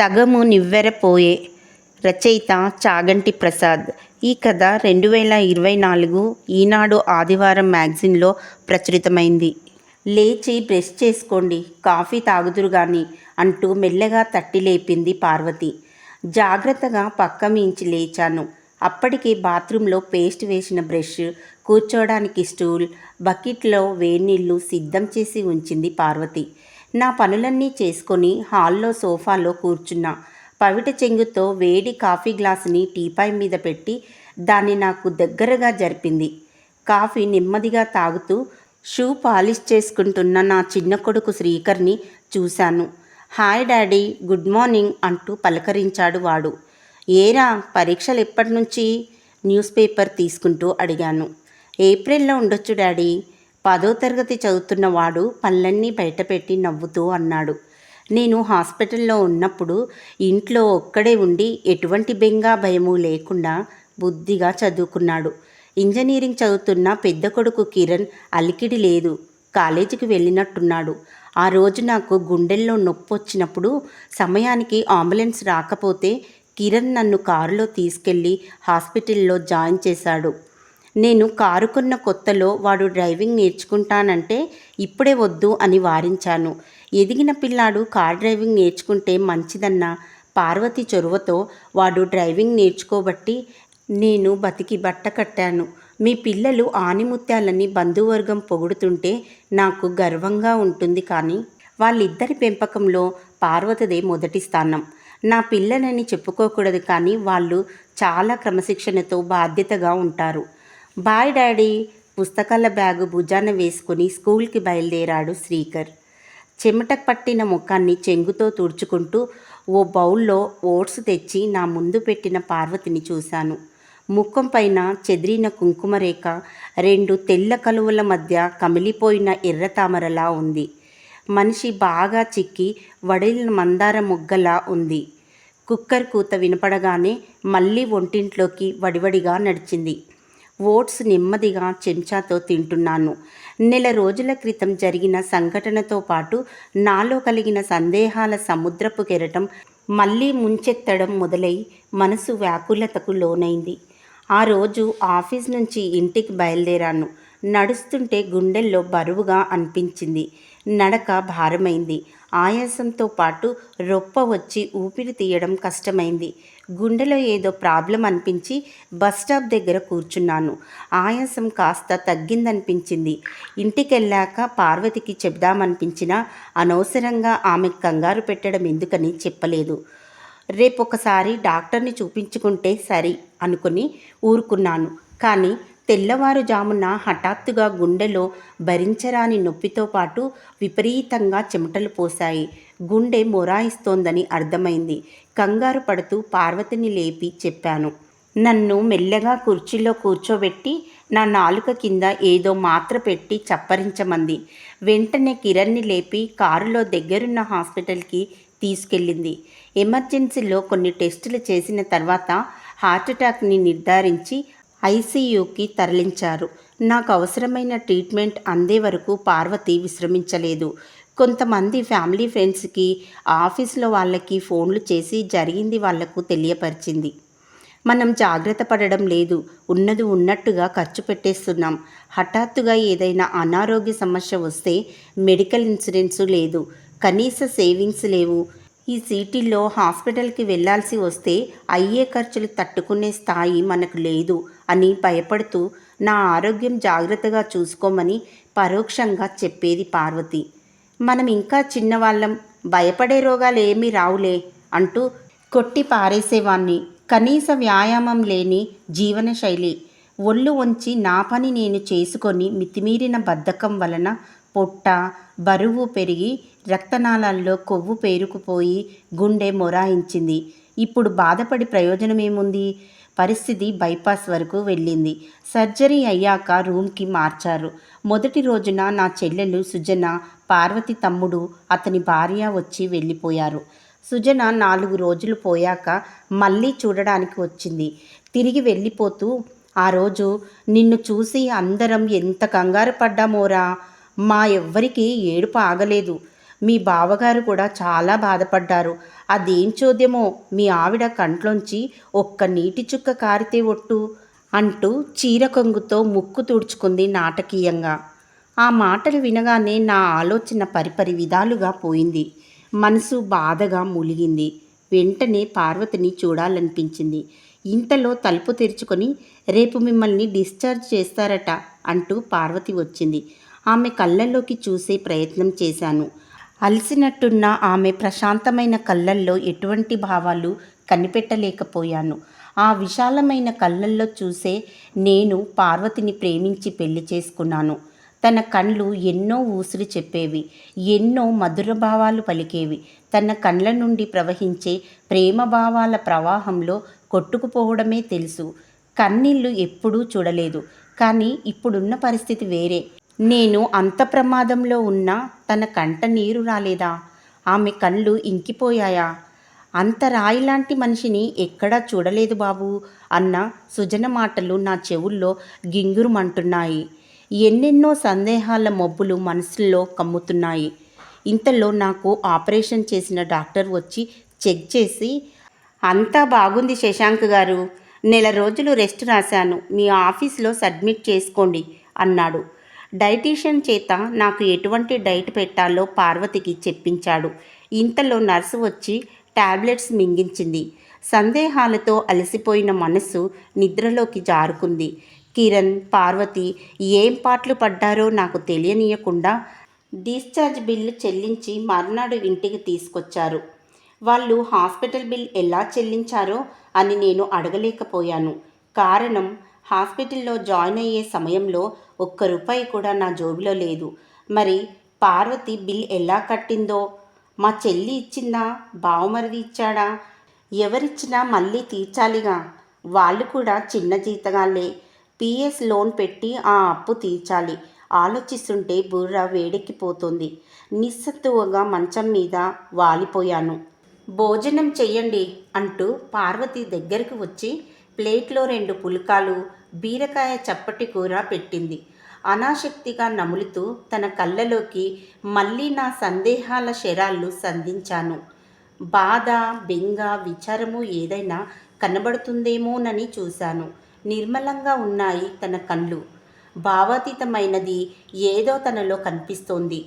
సగము నివ్వెరపోయే రచయిత చాగంటి ప్రసాద్. ఈ కథ రెండు వేల ఇరవై నాలుగు ఈనాడు ఆదివారం మ్యాగజిన్లో ప్రచురితమైంది. లేచి బ్రష్ చేసుకోండి కాఫీ తాగుదురు గాని అంటూ మెల్లగా తట్టి లేపింది పార్వతి. జాగ్రత్తగా పక్క మించి లేచాను. అప్పటికే బాత్రూంలో పేస్ట్ వేసిన బ్రష్ కూర్చోడానికి స్టూల్ బకెట్లో వేడినీళ్ళు సిద్ధం చేసి ఉంచింది పార్వతి. నా పనులన్నీ చేసుకొని హాల్లో సోఫాలో కూర్చున్నా. పవిట చెంగుతో వేడి కాఫీ గ్లాసుని టీపాయ్ మీద పెట్టి దాన్ని నాకు దగ్గరగా జరిపింది. కాఫీ నెమ్మదిగా తాగుతూ షూ పాలిష్ చేసుకుంటున్న నా చిన్న కొడుకు శ్రీకర్ని చూశాను. హాయ్ డాడీ గుడ్ మార్నింగ్ అంటూ పలకరించాడు వాడు. ఏరా పరీక్షలు ఎప్పటి నుంచి? న్యూస్ పేపర్ తీసుకుంటూ అడిగాను. ఏప్రిల్లో ఉండొచ్చు డాడీ. పదో తరగతి చదువుతున్న వాడు పళ్ళన్నీ బయటపెట్టి నవ్వుతూ అన్నాడు. నేను హాస్పిటల్లో ఉన్నప్పుడు ఇంట్లో ఒక్కడే ఉండి ఎటువంటి బెంగా భయము లేకుండా బుద్ధిగా చదువుకున్నాడు. ఇంజనీరింగ్ చదువుతున్న పెద్ద కొడుకు కిరణ్ అలికిడి లేదు. కాలేజీకి వెళ్ళినట్టున్నాడు. ఆ రోజు నాకు గుండెల్లో నొప్పి వచ్చినప్పుడు సమయానికి అంబులెన్స్ రాకపోతే కిరణ్ నన్ను కారులో తీసుకెళ్ళి హాస్పిటల్లో జాయిన్ చేశాడు. నేను కారు కొన్న కొత్తలో వాడు డ్రైవింగ్ నేర్చుకుంటానంటే ఇప్పుడే వద్దు అని వారించాను. ఎదిగిన పిల్లాడు కార్ డ్రైవింగ్ నేర్చుకుంటే మంచిదన్న. పార్వతి చొరవతో వాడు డ్రైవింగ్ నేర్చుకోబట్టి నేను బతికి బట్ట కట్టాను. మీ పిల్లలు ఆనిముత్యాలని బంధువర్గం పొగుడుతుంటే నాకు గర్వంగా ఉంటుంది కానీ వాళ్ళిద్దరి పెంపకంలో పార్వతిదే మొదటి స్థానం. నా పిల్లలని చెప్పుకోకూడదు కానీ వాళ్ళు చాలా క్రమశిక్షణతో బాధ్యతగా ఉంటారు. బాయ్ డాడీ పుస్తకాల బ్యాగు భుజాన వేసుకుని స్కూల్కి బయలుదేరాడు శ్రీకర్. చెమట పట్టిన ముఖాన్ని చెంగుతో తుడుచుకుంటూ ఓ బౌల్లో ఓట్స్ తెచ్చి నా ముందు పెట్టిన పార్వతిని చూశాను. ముఖం పైన చెదిరిన కుంకుమరేఖ రెండు తెల్ల కలువల మధ్య కమిలిపోయిన ఎర్ర తామరలా ఉంది. మనిషి బాగా చిక్కి వడిలిన మందార ముగ్గలా ఉంది. కుక్కర్ కూత వినపడగానే మళ్ళీ ఒంటింట్లోకి వడివడిగా నడిచింది. ఓట్స్ నెమ్మదిగా చెంచాతో తింటున్నాను. నెల రోజుల క్రితం జరిగిన సంఘటనతో పాటు నాలో కలిగిన సందేహాల సముద్రపు కెరటం మళ్ళీ ముంచెత్తడం మొదలై మనసు వ్యాకులతకు లోనైంది. ఆ రోజు ఆఫీస్ నుంచి ఇంటికి బయలుదేరాను. నడుస్తుంటే గుండెల్లో బరువుగా అనిపించింది. నడక భారమైంది. ఆయాసంతో పాటు రొప్ప వచ్చి ఊపిరి తీయడం కష్టమైంది. గుండెలో ఏదో ప్రాబ్లం అనిపించి బస్ స్టాప్ దగ్గర కూర్చున్నాను. ఆయాసం కాస్త తగ్గిందనిపించింది. ఇంటికెళ్ళాక పార్వతికి చెప్దామనిపించినా అనవసరంగా ఆమె కంగారు పెట్టడం ఎందుకని చెప్పలేదు. రేపొకసారి డాక్టర్ని చూపించుకుంటే సరి అనుకుని ఊరుకున్నాను. కానీ తెల్లవారుజామున హఠాత్తుగా గుండెలో భరించరాని నొప్పితో పాటు విపరీతంగా చెమటలు పోశాయి. గుండె మొరాయిస్తోందని అర్థమైంది. కంగారు పడుతూ పార్వతిని లేపి చెప్పాను. నన్ను మెల్లగా కుర్చీలో కూర్చోబెట్టి నా నాలుక కింద ఏదో మాత్ర పెట్టి చప్పరించమంది. వెంటనే కిరణ్ని లేపి కారులో దగ్గరున్న హాస్పిటల్కి తీసుకెళ్ళింది. ఎమర్జెన్సీలో కొన్ని టెస్టులు చేసిన తర్వాత హార్ట్అటాక్ని నిర్ధారించి ఐసీయూకి తరలించారు. నాకు అవసరమైన ట్రీట్మెంట్ అందే వరకు పార్వతి విశ్రమించలేదు. కొంతమంది ఫ్యామిలీ ఫ్రెండ్స్కి ఆఫీస్లో వాళ్ళకి ఫోన్లు చేసి జరిగింది వాళ్ళకు తెలియపరిచింది. మనం జాగ్రత్త పడడం లేదు. ఉన్నది ఉన్నట్టుగా ఖర్చు పెట్టేస్తున్నాం. హఠాత్తుగా ఏదైనా అనారోగ్య సమస్య వస్తే మెడికల్ ఇన్సూరెన్స్ లేదు. కనీస సేవింగ్స్ లేవు. ఈ సిటీలో హాస్పిటల్కి వెళ్ళాల్సి వస్తే అయ్యే ఖర్చులు తట్టుకునే స్థాయి మనకు లేదు. అని భయపడుతూ నా ఆరోగ్యం జాగ్రత్తగా చూసుకోమని పరోక్షంగా చెప్పేది పార్వతి. మనం ఇంకా చిన్నవాళ్ళం భయపడే రోగాలు ఏమీ రావులే అంటూ కొట్టి పారేసేవాణ్ణి. కనీస వ్యాయామం లేని జీవనశైలి. ఒళ్ళు వంచి నా పని నేను చేసుకొని మితిమీరిన బద్ధకం వలన పొట్ట బరువు పెరిగి రక్తనాళాల్లో కొవ్వు పేరుకుపోయి గుండె మొరాయించింది. ఇప్పుడు బాధపడి ప్రయోజనమేముంది? పరిస్థితి బైపాస్ వరకు వెళ్ళింది. సర్జరీ అయ్యాక రూమ్కి మార్చారు. మొదటి రోజున నా చెల్లెలు సుజన పార్వతి తమ్ముడు అతని భార్య వచ్చి వెళ్ళిపోయారు. సుజన నాలుగు రోజులు పోయాక మళ్ళీ చూడడానికి వచ్చింది. తిరిగి వెళ్ళిపోతూ ఆ రోజు నిన్ను చూసి అందరం ఎంత కంగారు పడ్డామోరా? మా ఎవ్వరికీ ఏడుపు ఆగలేదు. మీ బావగారు కూడా చాలా బాధపడ్డారు. అదేం చోద్యమో మీ ఆవిడ కంట్లోంచి ఒక్క నీటి చుక్క కారితే ఒట్టు? అంటూ చీర కొంగుతో ముక్కు తుడుచుకుంది నాటకీయంగా. ఆ మాటలు వినగానే నా ఆలోచన పరిపరి విధాలుగా పోయింది. మనసు బాధగా మూలిగింది. వెంటనే పార్వతిని చూడాలనిపించింది. ఇంతలో తలుపు తెరుచుకొని రేపు మిమ్మల్ని డిశ్చార్జ్ చేస్తారట అంటూ పార్వతి వచ్చింది. ఆమె కళ్ళల్లోకి చూసే ప్రయత్నం చేశాను. అలసినట్టున్న ఆమె ప్రశాంతమైన కళ్ళల్లో ఎటువంటి భావాలు కనిపెట్టలేకపోయాను. ఆ విశాలమైన కళ్ళల్లో చూసే నేను పార్వతిని ప్రేమించి పెళ్ళి చేసుకున్నాను. తన కళ్ళు ఎన్నో ఊసులు చెప్పేవి ఎన్నో మధుర భావాలు పలికేవి. తన కళ్ళ నుండి ప్రవహించే ప్రేమ భావాల ప్రవాహంలో కొట్టుకుపోవడమే తెలుసు. కన్నీళ్ళు ఎప్పుడూ చూడలేదు. కానీ ఇప్పుడున్న పరిస్థితి వేరే. నేను అంత ప్రమాదంలో ఉన్నా తన కంట నీరు రాలేదా? ఆమె కళ్ళు ఇంకిపోయాయా? అంత రాయిలాంటి మనిషిని ఎక్కడా చూడలేదు బాబు అన్న సుజన మాటలు నా చెవుల్లో గింగురుమంటున్నాయి. ఎన్నెన్నో సందేహాల మబ్బులు మనసులో కమ్ముతున్నాయి. ఇంతలో నాకు ఆపరేషన్ చేసిన డాక్టర్ వచ్చి చెక్ చేసి అంతా బాగుంది శశాంక్ గారు. నెల రోజులు రెస్ట్ రాశాను. మీ ఆఫీస్లో సబ్మిట్ చేసుకోండి అన్నాడు. డైటీషియన్ చేత నాకు ఎటువంటి డైట్ పెట్టాలో పార్వతికి చెప్పించాడు. ఇంతలో నర్సు వచ్చి టాబ్లెట్స్ మింగించింది. సందేహాలతో అలసిపోయిన మనస్సు నిద్రలోకి జారుకుంది. కిరణ్ పార్వతి ఏం పాటలు పడ్డారో నాకు తెలియనీయకుండా డిశ్చార్జ్ బిల్లు చెల్లించి మర్నాడు ఇంటికి తీసుకొచ్చారు. వాళ్ళు హాస్పిటల్ బిల్ ఎలా చెల్లించారో అని నేను అడగలేకపోయాను. కారణం హాస్పిటల్లో జాయిన్ అయ్యే సమయంలో ఒక్క రూపాయి కూడా నా జోబిలో లేదు. మరి పార్వతి బిల్ ఎలా కట్టిందో? మా చెల్లి ఇచ్చిందా? బావమరిది ఇచ్చాడా? ఎవరిచ్చినా మళ్ళీ తీర్చాలిగా. వాళ్ళు కూడా చిన్న జీతగాళ్ళే. పిఎస్ లోన్ పెట్టి ఆ అప్పు తీర్చాలి. ఆలోచిస్తుంటే బుర్ర వేడెక్కిపోతుంది. నిస్సత్తువగా మంచం మీద వాలిపోయాను. భోజనం చెయ్యండి అంటూ పార్వతి దగ్గరికి వచ్చి ప్లేట్లో రెండు పుల్కాలు బీరకాయ చప్పటి కూర పెట్టింది. అనాశక్తిగా నములుతూ తన కళ్ళలోకి మళ్ళీ నా సందేహాల శరాళ్ళు సంధించాను. బాధ బెంగ విచారము ఏదైనా కనబడుతుందేమోనని చూశాను. నిర్మలంగా ఉన్నాయి తన కళ్ళు. భావాతీతమైనది ఏదో తనలో కనిపిస్తోంది.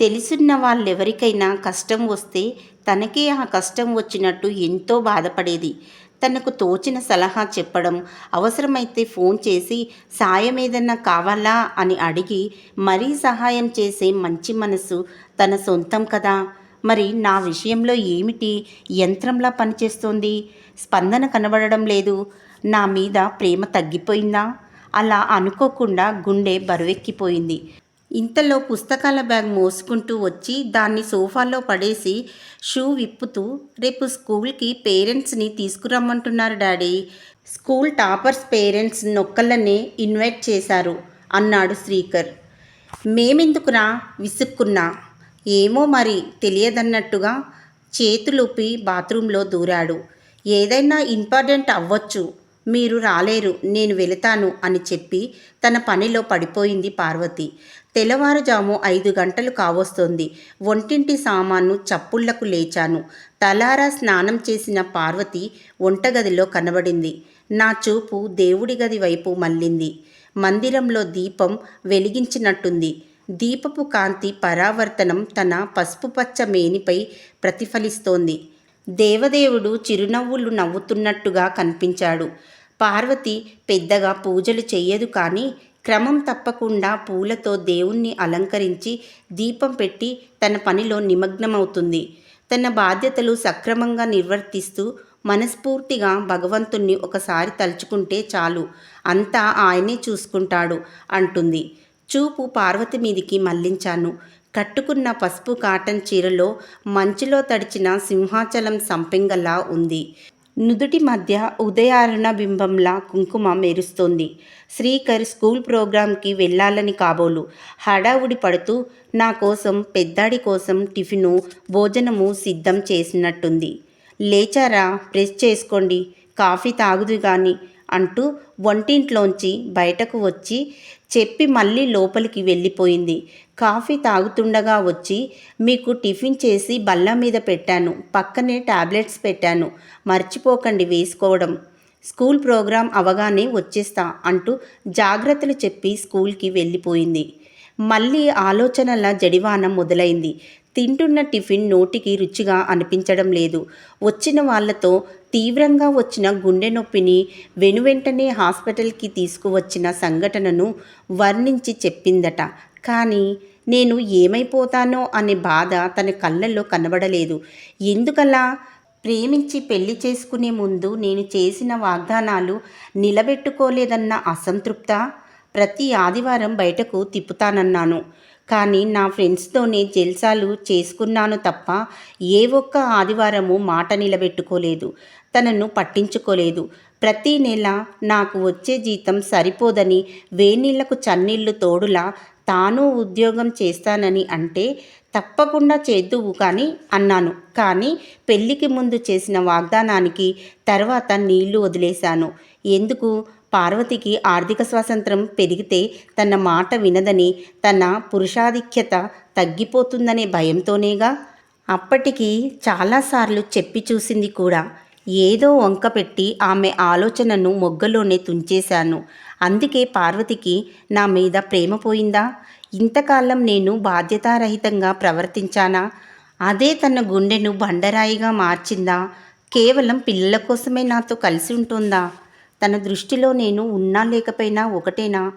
తెలుసున్న వాళ్ళెవరికైనా కష్టం వస్తే తనకే ఆ కష్టం వచ్చినట్టు ఎంతో బాధపడేది. తనకు తోచిన సలహా చెప్పడం అవసరమైతే ఫోన్ చేసి సాయం ఏదన్నా కావాలా అని అడిగి మరీ సహాయం చేసే మంచి మనసు తన సొంతం కదా. మరి నా విషయంలో ఏమిటి? యంత్రంలా పనిచేస్తోంది. స్పందన కనబడడం లేదు. నా మీద ప్రేమ తగ్గిపోయిందా? అలా అనుకోకుండా గుండె బరువెక్కిపోయింది. ఇంతలో పుస్తకాల బ్యాగ్ మోసుకుంటూ వచ్చి దాన్ని సోఫాలో పడేసి షూ విప్పుతూ రేపు స్కూల్కి పేరెంట్స్ని తీసుకురమ్మంటున్నారు డాడీ. స్కూల్ టాపర్స్ పేరెంట్స్ నొక్కలనే ఇన్వైట్ చేశారు అన్నాడు శ్రీకర్. మేమెందుకురా? విసుక్కున్నా. ఏమో మరి తెలియదన్నట్టుగా చేతులుపి బాత్రూంలో దూరాడు. ఏదైనా ఇంపార్టెంట్ అవ్వచ్చు. మీరు రాలేరు నేను వెళతాను అని చెప్పి తన పనిలో పడిపోయింది పార్వతి. తెల్లవారుజాము ఐదు గంటలు కావస్తోంది. ఒంటింటి సామాను చప్పుళ్ళకు లేచాను. తలారా స్నానం చేసిన పార్వతి వంటగదిలో కనబడింది. నా చూపు దేవుడి గది వైపు మళ్ళింది. మందిరంలో దీపం వెలిగించినట్టుంది. దీపపు కాంతి పరావర్తనం తన పసుపు పచ్చ మేనిపై ప్రతిఫలిస్తోంది. దేవదేవుడు చిరునవ్వులు నవ్వుతున్నట్టుగా కనిపించాడు. పార్వతి పెద్దగా పూజలు చెయ్యదు కానీ క్రమం తప్పకుండా పూలతో దేవుణ్ణి అలంకరించి దీపం పెట్టి తన పనిలో నిమగ్నమవుతుంది. తన బాధ్యతలు సక్రమంగా నిర్వర్తిస్తూ మనస్ఫూర్తిగా భగవంతుణ్ణి ఒకసారి తలుచుకుంటే చాలు. అంతా ఆయనే చూసుకుంటాడు అంటుంది. చూపు పార్వతి మీదికి మళ్ళించాను. కట్టుకున్న పసుపు కాటన్ చీరలో మంచులో తడిచిన సింహాచలం సంపెంగలా ఉంది. నుదుటి మధ్య ఉదయారుణ బింబంలా కుంకుమ మెరుస్తోంది. శ్రీకర్ స్కూల్ ప్రోగ్రాంకి వెళ్ళాలని కాబోలు. హడావుడి పడుతూ నా కోసం పెద్దాడి కోసం టిఫిను భోజనము సిద్ధం చేసినట్టుంది. లేచారా? ప్రెస్ చేసుకోండి. కాఫీ తాగుదు కానీ అంటూ వంటింట్లోంచి బయటకు వచ్చి చెప్పి మళ్ళీ లోపలికి వెళ్ళిపోయింది. కాఫీ తాగుతుండగా వచ్చి మీకు టిఫిన్ చేసి బల్ల మీద పెట్టాను. పక్కనే టాబ్లెట్స్ పెట్టాను. మర్చిపోకండి వేసుకోవడం. స్కూల్ ప్రోగ్రాం అవగానే వచ్చేస్తా అంటూ జాగ్రత్తలు చెప్పి స్కూల్కి వెళ్ళిపోయింది. మళ్ళీ ఆలోచనల జడివానం మొదలైంది. తింటున్న టిఫిన్ నోటికి రుచిగా అనిపించడం లేదు. వచ్చిన వాళ్ళతో తీవ్రంగా వచ్చిన గుండె నొప్పిని వెనువెంటనే హాస్పిటల్కి తీసుకువచ్చిన సంఘటనను వర్ణించి చెప్పిందట. కానీ నేను ఏమైపోతానో అనే బాధ తన కళ్ళల్లో కనబడలేదు. ఎందుకలా? ప్రేమించి పెళ్ళి చేసుకునే ముందు నేను చేసిన వాగ్దానాలు నిలబెట్టుకోలేదన్న అసంతృప్త? ప్రతి ఆదివారం బయటకు తిప్పుతానన్నాను. కానీ నా ఫ్రెండ్స్తోనే జల్సాలు చేసుకున్నాను తప్ప ఏ ఒక్క ఆదివారము మాట నిలబెట్టుకోలేదు తనను పట్టించుకోలేదు. ప్రతి నెల నాకు వచ్చే జీతం సరిపోదని వేనీళ్ళకు చన్నీళ్ళు తోడులా తాను ఉద్యోగం చేస్తానని అంటే తప్పకుండా చేద్దువు కానీ అన్నాను. కానీ పెళ్ళికి ముందు చేసిన వాగ్దానానికి తర్వాత నీళ్ళు వదిలేశాను. ఎందుకు? పార్వతికి ఆర్థిక స్వాతంత్రం పెరిగితే తన మాట వినదని తన పురుషాధిక్యత తగ్గిపోతుందనే భయంతోనేగా? అప్పటికి చాలాసార్లు చెప్పి చూసింది కూడా. ఏదో వంక పెట్టి ఆమె ఆలోచనను మొగ్గలోనే తుంచేశాను. అందుకే పార్వతికి నా మీద ప్రేమ పోయిందా? ఇంతకాలం నేను బాధ్యతారహితంగా ప్రవర్తించానా? అదే తన గుండెను బండరాయిగా మార్చిందా? కేవలం పిల్లల కోసమే నాతో కలిసి ఉంటుందా? తన దృష్టిలో నేను ఉన్నా లేకపోయినా ఒకటేనా?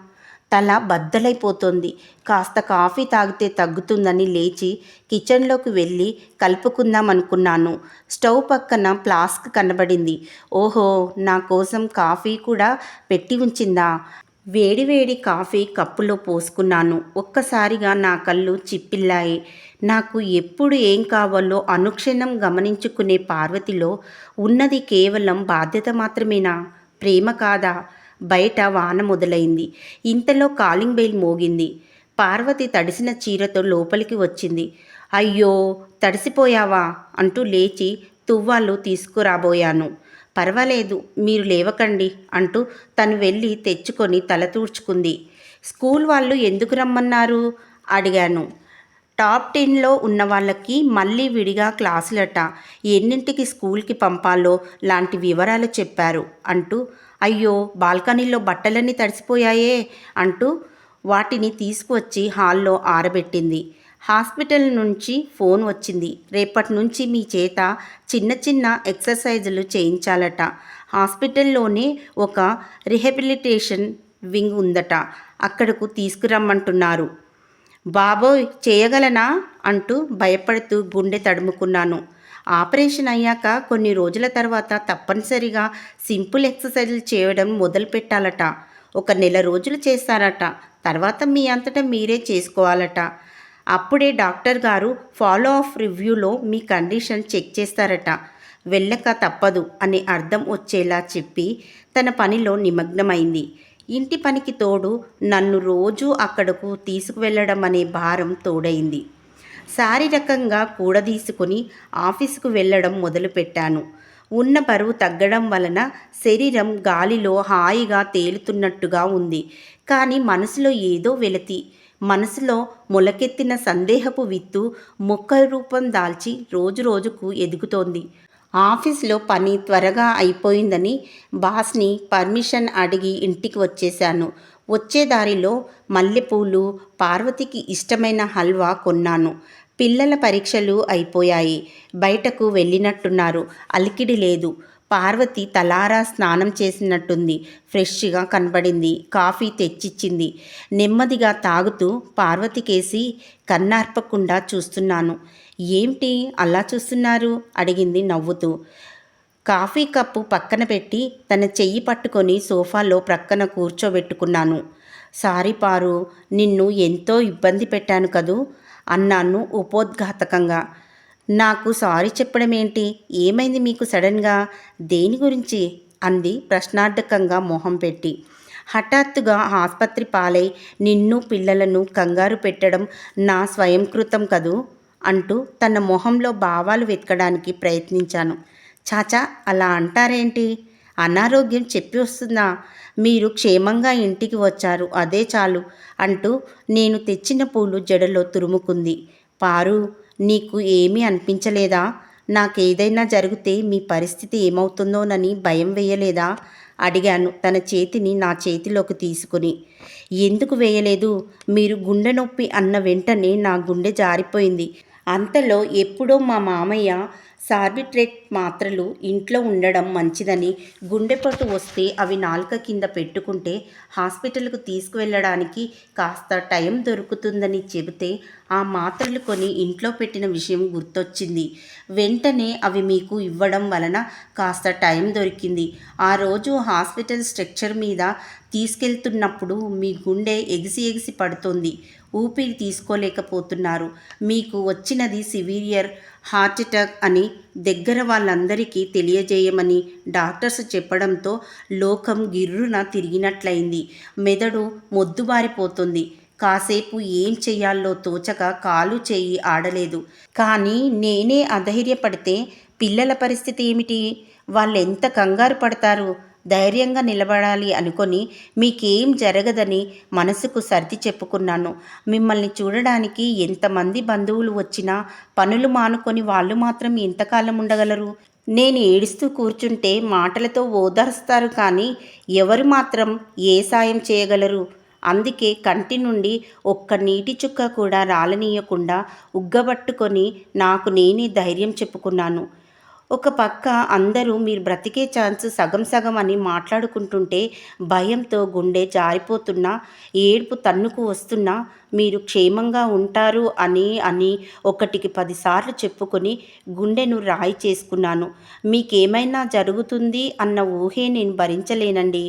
తల బద్దలైపోతోంది. కాస్త కాఫీ తాగితే తగ్గుతుందని లేచి కిచెన్లోకి వెళ్ళి కలుపుకుందాం అనుకున్నాను స్టవ్ పక్కన ఫ్లాస్క్ కనబడింది. ఓహో నా కోసం కాఫీ కూడా పెట్టి ఉంచిందా? వేడివేడి కాఫీ కప్పులో పోసుకున్నాను. ఒక్కసారిగా నా కళ్ళు చిప్పిల్లాయి. నాకు ఎప్పుడు ఏం కావాలో అనుక్షణం గమనించుకునే పార్వతిలో ఉన్నది కేవలం బాధ్యత మాత్రమేనా? ప్రేమ కాదా? బయట వాన మొదలైంది. ఇంతలో కాలింగ్ బెయిల్ మోగింది. పార్వతి తడిసిన చీరతో లోపలికి వచ్చింది. అయ్యో తడిసిపోయావా? అంటూ లేచి తువ్వాలు తీసుకురాబోయాను. పర్వాలేదు మీరు లేవకండి అంటూ తను వెళ్ళి తెచ్చుకొని తలతూడ్చుకుంది స్కూల్ వాళ్ళు ఎందుకు రమ్మన్నారు? అడిగాను. టాప్ టెన్లో ఉన్న వాళ్ళకి మళ్ళీ విడిగా క్లాసులట. ఎన్నింటికి స్కూల్కి పంపాలో? లాంటి వివరాలు చెప్పారు. అంటూ అయ్యో బాల్కనీలో బట్టలన్నీ తడిసిపోయాయే? అంటూ వాటిని తీసుకువచ్చి హాల్లో ఆరబెట్టింది. హాస్పిటల్ నుంచి ఫోన్ వచ్చింది. రేపటి నుంచి మీ చేత చిన్న చిన్న ఎక్సర్సైజులు చేయించాలట. హాస్పిటల్లోనే ఒక రిహాబిలిటేషన్ వింగ్ ఉందట. అక్కడకు తీసుకురమ్మంటున్నారు. బాబోయ్ చేయగలనా? అంటూ భయపడుతూ గుండె తడుముకున్నాను. ఆపరేషన్ అయ్యాక కొన్ని రోజుల తర్వాత తప్పనిసరిగా సింపుల్ ఎక్సర్సైజులు చేయడం మొదలు పెట్టాలట ఒక నెల రోజులు చేస్తారట. తర్వాత మీ అంతటా మీరే చేసుకోవాలట. అప్పుడే డాక్టర్ గారు ఫాలో అప్ రివ్యూలో మీ కండిషన్ చెక్ చేస్తారట. వెళ్ళక తప్పదు అనే అర్థం వచ్చేలా చెప్పి తన పనిలో నిమగ్నమైంది. ఇంటి పనికి తోడు నన్ను రోజూ అక్కడకు తీసుకువెళ్ళడం అనే భారం తోడైంది. శారీరకంగా కూడదీసుకుని ఆఫీసుకు వెళ్ళడం మొదలుపెట్టాను. ఉన్న బరువు తగ్గడం వలన శరీరం గాలిలో హాయిగా తేలుతున్నట్టుగా ఉంది. కానీ మనసులో ఏదో వెలతి. మనసులో మొలకెత్తిన సందేహపు విత్తు మొక్క రూపం దాల్చి రోజు రోజుకు ఎదుగుతోంది. ఆఫీస్లో పని త్వరగా అయిపోయిందని బాస్ని పర్మిషన్ అడిగి ఇంటికి వచ్చేశాను. వచ్చే దారిలో మల్లెపూలు పార్వతికి ఇష్టమైన హల్వా కొన్నాను. పిల్లల పరీక్షలు అయిపోయాయి. బయటకు వెళ్ళినట్టున్నారు. అలికిడి లేదు. పార్వతి తలారా స్నానం చేసినట్టుంది. ఫ్రెష్గా కనబడింది. కాఫీ తెచ్చిచ్చింది. నెమ్మదిగా తాగుతూ పార్వతికేసి కన్నార్పకుండా చూస్తున్నాను. ఏమిటి అలా చూస్తున్నారు? అడిగింది నవ్వుతూ. కాఫీ కప్పు పక్కన పెట్టి తన చెయ్యి పట్టుకొని సోఫాలో ప్రక్కన కూర్చోబెట్టుకున్నాను. సారీ పారు నిన్ను ఎంతో ఇబ్బంది పెట్టాను కదూ అన్నాను ఉపోద్ఘాతకంగా. నాకు సారీ చెప్పడం ఏంటి? ఏమైంది మీకు సడన్గా? దేని గురించి? అంది ప్రశ్నార్థకంగా మొహం పెట్టి. హఠాత్తుగా ఆసుపత్రి పాలై నిన్ను పిల్లలను కంగారు పెట్టడం నా స్వయంకృతం కదూ? అంటూ తన మొహంలో భావాలు వెతకడానికి ప్రయత్నించాను. చాచా అలా అంటారేంటి? అనారోగ్యం చెప్పి వస్తుందా? మీరు క్షేమంగా ఇంటికి వచ్చారు అదే చాలు అంటూ నేను తెచ్చిన పూలు జడలో తురుముకుంది. పారు నీకు ఏమీ అనిపించలేదా? నాకేదైనా జరిగితే మీ పరిస్థితి ఏమవుతుందోనని భయం వేయలేదా అడిగాను తన చేతిని నా చేతిలోకి తీసుకుని. ఎందుకు వేయలేదు? మీరు గుండె నొప్పి అన్న వెంటనే నా గుండె జారిపోయింది. అంతలో ఎప్పుడో మా మామయ్య సార్బిట్రేట్ మాత్రలు ఇంట్లో ఉండడం మంచిదని గుండెపట్టు వస్తే అవి నాలుక కింద పెట్టుకుంటే హాస్పిటల్కు తీసుకువెళ్ళడానికి కాస్త టైం దొరుకుతుందని చెబితే ఆ మాత్రలు కొని ఇంట్లో పెట్టిన విషయం గుర్తొచ్చింది. వెంటనే అవి మీకు ఇవ్వడం వలన కాస్త టైం దొరికింది. ఆ రోజు హాస్పిటల్ స్ట్రక్చర్ మీద తీసుకెళ్తున్నప్పుడు మీ గుండె ఎగిసి ఎగిసి పడుతుంది. ఊపిరి తీసుకోలేకపోతున్నారు. మీకు వచ్చినది సివిరియర్ హార్ట్ అటాక్ అని దగ్గర వాళ్ళందరికీ తెలియజేయమని డాక్టర్స్ చెప్పడంతో లోకం గిర్రున తిరిగినట్లయింది. మెదడు మొద్దుబారిపోతుంది. కాసేపు ఏం చెయ్యాలో తోచక కాలు చేయి ఆడలేదు. కానీ నేనే అధైర్యపడితే పిల్లల పరిస్థితి ఏమిటి? వాళ్ళెంత కంగారు పడతారు? ధైర్యంగా నిలబడాలి అనుకొని మీకేం జరగదని మనసుకు సర్ది చెప్పుకున్నాను. మిమ్మల్ని చూడడానికి ఎంతమంది బంధువులు వచ్చినా పనులు మానుకొని వాళ్ళు మాత్రం ఎంతకాలం ఉండగలరు? నేను ఏడుస్తూ కూర్చుంటే మాటలతో ఓదారుస్తారు కానీ ఎవరు మాత్రం ఏ సాయం చేయగలరు? అందుకే కంటి నుండి ఒక్క నీటి చుక్క కూడా రాలనీయకుండా ఉగ్గబట్టుకొని నాకు నేనే ధైర్యం చెప్పుకున్నాను. ఒక పక్క అందరూ మీరు బ్రతికే ఛాన్స్ సగం సగం అని మాట్లాడుకుంటుంటే భయంతో గుండె జారిపోతున్నా ఏడుపు తన్నుకు వస్తున్నా మీరు క్షేమంగా ఉంటారు అని అని ఒకటికి పదిసార్లు చెప్పుకొని గుండెను రాయి చేసుకున్నాను. మీకేమైనా జరుగుతుంది అన్న ఊహే నేను భరించలేనండి.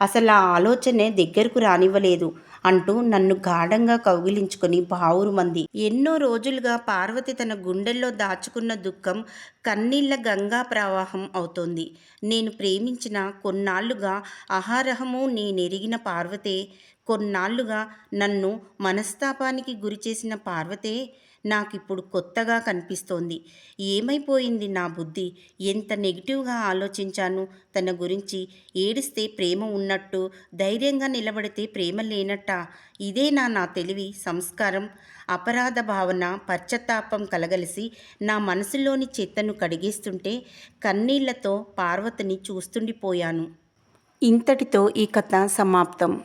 అసలు ఆ ఆలోచనే దగ్గరకు రానివ్వలేదు. అంటూ నన్ను గాఢంగా కౌగిలించుకొని బావురుమంది. ఎన్నో రోజులుగా పార్వతి తన గుండెల్లో దాచుకున్న దుఃఖం కన్నీళ్ళ గంగా ప్రవాహం అవుతోంది. నేను ప్రేమించిన కొన్నాళ్ళుగా అహారహము నేనెరిగిన పార్వతే కొన్నాళ్ళుగా నన్ను మనస్తాపానికి గురిచేసిన పార్వతే నాకిప్పుడు కొత్తగా కనిపిస్తోంది. ఏమైపోయింది నా బుద్ధి? ఎంత నెగిటివ్గా ఆలోచించాను? తన గురించి ఏడిస్తే ప్రేమ ఉన్నట్టు ధైర్యంగా నిలబడితే ప్రేమ లేనట్ట? ఇదేనా నా తెలివి సంస్కారం అపరాధ భావన పశ్చత్తాపం కలగలిసి నా మనసులోని చెత్తను కడిగేస్తుంటే కన్నీళ్ళతో పార్వతిని చూస్తుండిపోయాను. ఇంతటితో ఈ కథ సమాప్తం.